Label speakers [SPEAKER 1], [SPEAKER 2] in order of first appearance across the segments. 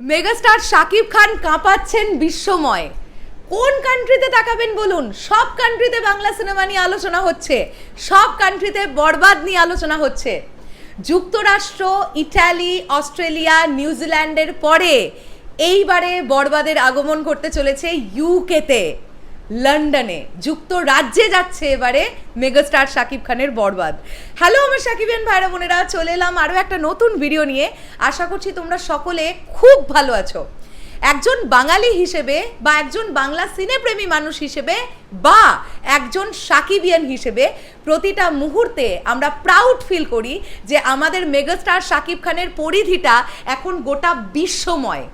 [SPEAKER 1] Megastar Shakib Khan কাঁপাচ্ছেন বিশ্বময়। কোন কান্ট্রিতে তাকাবেন বলুন? সব কান্ট্রিতে বাংলা সিনেমা নিয়ে আলোচনা হচ্ছে। সব কান্ট্রিতে বরবাদ নিয়ে আলোচনা হচ্ছে। যুক্তরাষ্ট্র, ইটালি, অস্ট্রেলিয়া নিউজিল্যান্ডের পরে এইবারে বরবাদের আগমন করতে চলেছে ইউকেতে লন্ডনে। যুক্তরাজ্যে যাচ্ছে এবারে মেগাস্টার শাকিব খানের বরবাদ। হ্যালো আমার শাকিবেন ভাইরা বোনেরা, চলে এলাম আরও একটা নতুন ভিডিও নিয়ে। আশা করছি তোমরা সকলে খুব ভালো আছো। একজন বাঙালি হিসেবে বা একজন বাংলা সিনেপ্রেমী মানুষ হিসেবে বা একজন সাকিবিয়ান হিসেবে প্রতিটা মুহূর্তে আমরা প্রাউড ফিল করি যে আমাদের মেগাস্টার শাকিব খানের পরিধিটা এখন গোটা বিশ্বময়।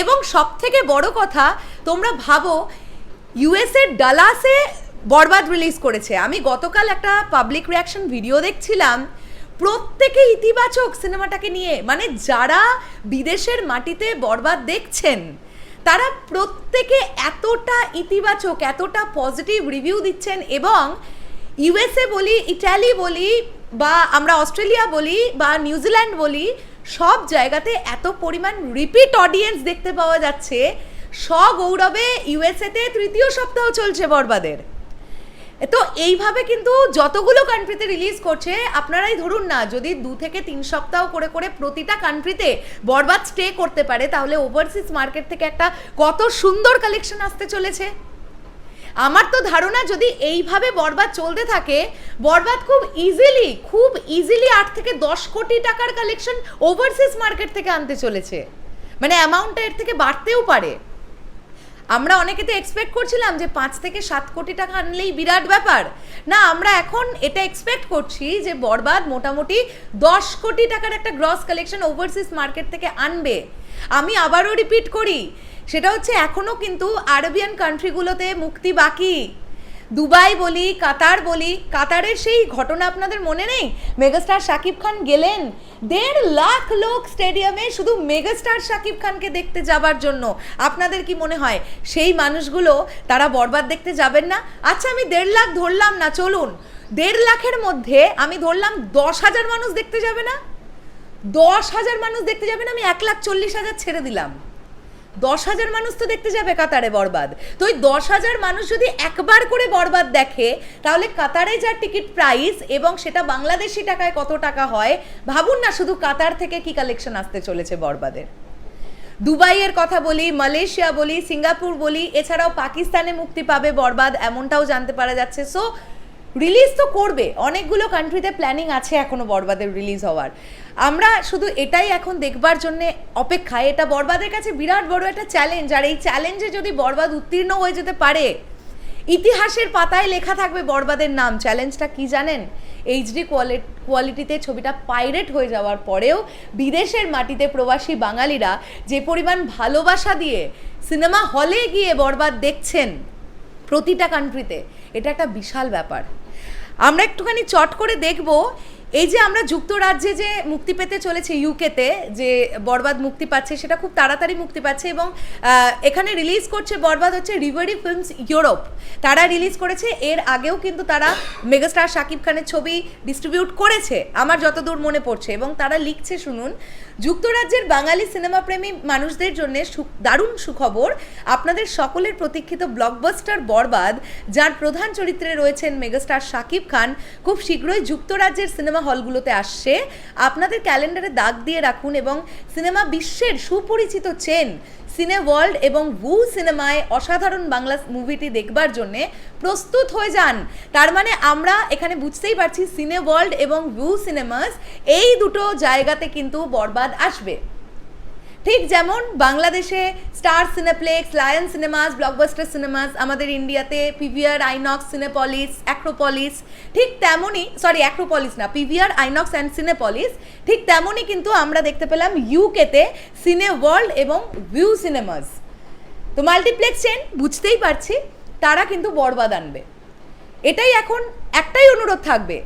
[SPEAKER 1] এবং সব থেকে বড় কথা, তোমরা ভাবো ইউএসের ডালাসে বরবাদ রিলিজ করেছে। আমি গতকাল একটা পাবলিক রিয়াকশন ভিডিও দেখছিলাম। প্রত্যেকে ইতিবাচক সিনেমাটাকে নিয়ে মানে যারা বিদেশের মাটিতে বরবাদ দেখছেন, তারা প্রত্যেকে এতটা ইতিবাচক, এতটা পজিটিভ রিভিউ দিচ্ছেন এবং ইউএসএ বলি ইটালি বলি, বা আমরা অস্ট্রেলিয়া বলি, বা নিউজিল্যান্ড বলি, সব জায়গাতে এত পরিমাণ রিপিট অডিয়েন্স দেখতে পাওয়া যাচ্ছে। সগৌরবে ইউএসএতে তৃতীয় সপ্তাহ চলছে বরবাদের। তো এইভাবে কিন্তু যতগুলো কান্ট্রিতে রিলিজ করছে, আপনারাই ধরুন না, যদি দু থেকে তিন সপ্তাহ করে করে প্রতিটা কান্ট্রিতে বরবাদ স্টে করতে পারে, তাহলে ওভারসিজ মার্কেট থেকে একটা কত সুন্দর কালেকশন আসতে চলেছে। আমার তো ধারণা যদি এইভাবে বরবাদ চলতে থাকে, বরবাদ খুব ইজিলি খুব ইজিলি আট থেকে দশ কোটি টাকার কালেকশন ওভারসিজ মার্কেট থেকে আনতে চলেছে। মানে অ্যামাউন্টটা এর থেকে বাড়তেও পারে। আমরা অনেকে তো এক্সপেক্ট করছিলাম যে পাঁচ থেকে সাত কোটি টাকা আনলেই বিরাট ব্যাপার। না, আমরা এখন এটা এক্সপেক্ট করছি যে বরবাদ মোটামুটি দশ কোটি টাকার একটা গ্রস কালেকশন ওভারসিজ মার্কেট থেকে আনবে। আমি আবারও রিপিট করি, সেটা হচ্ছে এখনও কিন্তু আরবিয়ান কান্ট্রিগুলোতে মুক্তি বাকি। দুবাই বলি, কাতার বলি, কাতারের সেই ঘটনা আপনাদের মনে নেই? মেগাস্টার শাকিব খান গেলেন। দেড় লাখ লোক স্টেডিয়ামে শুধু মেগাস্টার শাকিব খানকে দেখতে যাবার জন্য। আপনাদের কি মনে হয়, সেই মানুষগুলো তারা বরবাদ দেখতে যাবেন না? আচ্ছা আমি দেড় লাখ ধরলাম না, চলুন। দেড় লাখের মধ্যে আমি ধরলাম দশ হাজার মানুষ দেখতে যাবে না? দশ হাজার মানুষ দেখতে যাবে না, আমি এক লাখ চল্লিশ হাজার ছেড়ে দিলাম। দশ হাজার মানুষ তো দেখতে যাবে কাতারে বরবাদ। তো ওই দশ হাজার মানুষ যদি একবার করে বরবাদ দেখে, তাহলে কাতারে যা টিকিট প্রাইস এবং সেটা বাংলাদেশি টাকায় কত টাকা হয়, ভাবুন না শুধু কাতার থেকে কি কালেকশন আসতে চলেছে বরবাদের। দুবাইয়ের কথা বলি, মালয়েশিয়া বলি, সিঙ্গাপুর বলি, এছাড়াও পাকিস্তানে মুক্তি পাবে বরবাদ, এমনটাও জানতে পারা যাচ্ছে। সো রিলিজ তো করবে। অনেকগুলো কান্ট্রিতে প্ল্যানিং আছে এখনও বরবাদের রিলিজ হওয়ার। আমরা শুধু এটাই এখন দেখবার জন্যে অপেক্ষায়। এটা বরবাদের কাছে বিরাট বড় একটা চ্যালেঞ্জ আর এই চ্যালেঞ্জে যদি বরবাদ উত্তীর্ণ হয়ে যেতে পারে, ইতিহাসের পাতায় লেখা থাকবে বরবাদের নাম। চ্যালেঞ্জটা কি জানেন? এইচডি কোয়ালিটিতে ছবিটা পাইরেট হয়ে যাওয়ার পরেও বিদেশের মাটিতে প্রবাসী বাঙালিরা যে পরিমাণ ভালোবাসা দিয়ে সিনেমা হলে গিয়ে বরবাদ দেখছেন প্রতিটা কান্ট্রিতে এটা একটা বিশাল ব্যাপার। আমরা একটুখানি চট করে দেখব এই যে আমরা যুক্তরাজ্যে যে মুক্তি পেতে চলেছে ইউকেতে যে বরবাদ মুক্তি পাচ্ছে, সেটা খুব তাড়াতাড়ি মুক্তি পাচ্ছে এবং এখানে রিলিজ করছে বরবাদ হচ্ছে রিভারি ফিল্মস ইউরোপ তারা রিলিজ করেছে, এর আগেও কিন্তু তারা মেগাস্টার শাকিব খানের ছবি ডিস্ট্রিবিউট করেছে, আমার যতদূর মনে পড়ছে এবং তারা লিখছে, শুনুন, যুক্তরাজ্যের বাঙালি সিনেমাপ্রেমী মানুষদের জন্য দারুণ সুখবর, আপনাদের সকলের প্রতীক্ষিত ব্লকবাস্টার বরবাদ, যার প্রধান চরিত্রে রয়েছেন মেগাস্টার শাকিব খান, খুব শীঘ্রই যুক্তরাজ্যের সিনেমা হলগুলোতে আসছে, আপনাদের ক্যালেন্ডারে দাগ দিয়ে রাখুন এবং সিনেমা বিশ্বের সুপরিচিত চেন সিনে ওয়ার্ল্ড এবং ভু সিনেমায় অসাধারণ বাংলা মুভিটি দেখবার জন্যে প্রস্তুত হয়ে যান। তার মানে আমরা এখানে বুঝতেই পারছি সিনে ওয়ার্ল্ড এবং ভু সিনেমাস এই দুটো জায়গাতে কিন্তু বরবাদ আসবে। ঠিক যেমন বাংলাদেশে Star Cineplex, Lion Cinemas, Blockbuster Cinemas, আমাদের ইন্ডিয়াতে পিভিআর, আইনক্স, সিনেপলিস, অ্যাক্রোপলিস, ঠিক তেমনই সরি অ্যাক্রোপলিস না, পিভিআর, আইনক্স অ্যান্ড সিনেপলিস, ঠিক তেমনই কিন্তু আমরা দেখতে পেলাম ইউকেতে সিনে ওয়ার্ল্ড এবং ভিউ সিনেমাস। তো মাল্টিপ্লেক্স চেন, বুঝতেই পারছি, তারা কিন্তু বরবাদ আনবে। এটাই এখন একটাই অনুরোধ থাকবে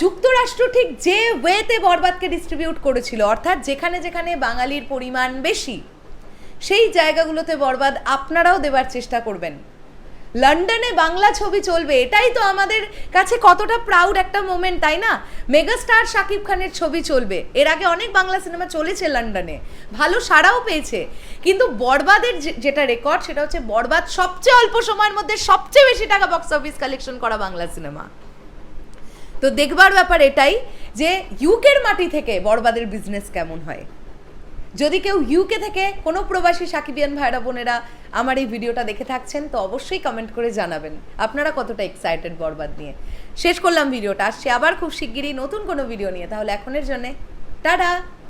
[SPEAKER 1] যুক্তরাষ্ট্র ঠিক যে ওয়েতে বরবাদকে ডিস্ট্রিবিউট করেছিল, অর্থাৎ যেখানে যেখানে বাঙালির পরিমাণ বেশি, সেই জায়গাগুলোতে বরবাদ আপনারাও দেবার চেষ্টা করবেন। লন্ডনে বাংলা ছবি চলবে, এটাই তো আমাদের কাছে কতটা প্রাউড একটা মোমেন্ট তাই না? মেগাস্টার শাকিব খানের ছবি চলবে। এর আগে অনেক বাংলা সিনেমা চলেছে লন্ডনে, ভালো সাড়াও পেয়েছে। কিন্তু বরবাদের যেটা রেকর্ড সেটা হচ্ছে বরবাদ সবচেয়ে অল্প সময়ের মধ্যে সবচেয়ে বেশি টাকা বক্স অফিস কালেকশন করা বাংলা সিনেমা তো দেখবার ব্যাপার এটাই যে ইউকের মাটি থেকে বরবাদের বিজনেস কেমন হয়? যদি কেউ ইউকে থেকে কোনো প্রবাসী সাকিবিয়ান ভাইরা, বোনেরা আমার এই ভিডিওটা দেখে থাকছেন, তো অবশ্যই কমেন্ট করে জানাবেন আপনারা কতটা এক্সাইটেড বরবাদ নিয়ে। শেষ করলাম ভিডিওটা, আসছি আবার খুব শিগগিরই নতুন কোনো ভিডিও নিয়ে, তাহলে এখনের জন্যে টাটা!